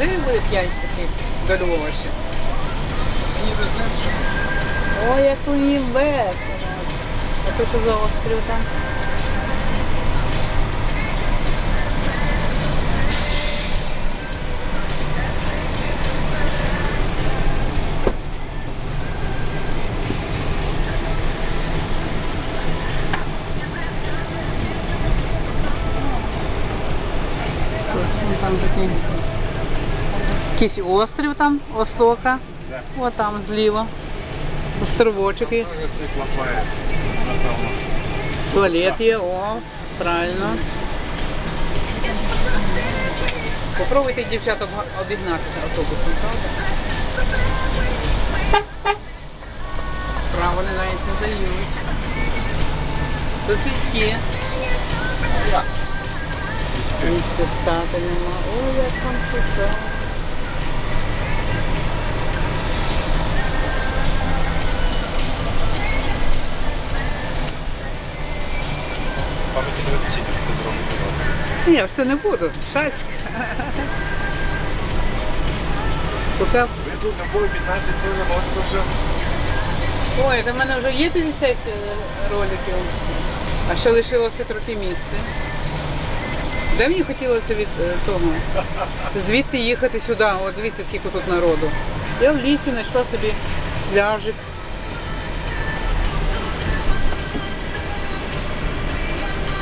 Буде п'ять таких до? Мені що Ой, як мені весело. А то що за острів там? Там такий якийсь острів там, осока. О, там зліва. Островочок є. Туалет є, о, правильно. Попробуйте, дівчата, обга- обігнати автобусом, правда? Право не навіть не дають. То сільські. Місце стати нема. Ой, як там цікаво. Пам'яті не вистачить, все зробити. Ні, все не буду. Шацьк. Поки Ви тут забули 15 хвилин, може то все. Ой, в мене вже є 50 е, роликів, а ще лишилося трохи місця. Де мені хотілося від е, того? Звідти їхати сюди, от дивіться, скільки тут народу. Я в лісі знайшла собі пляжик,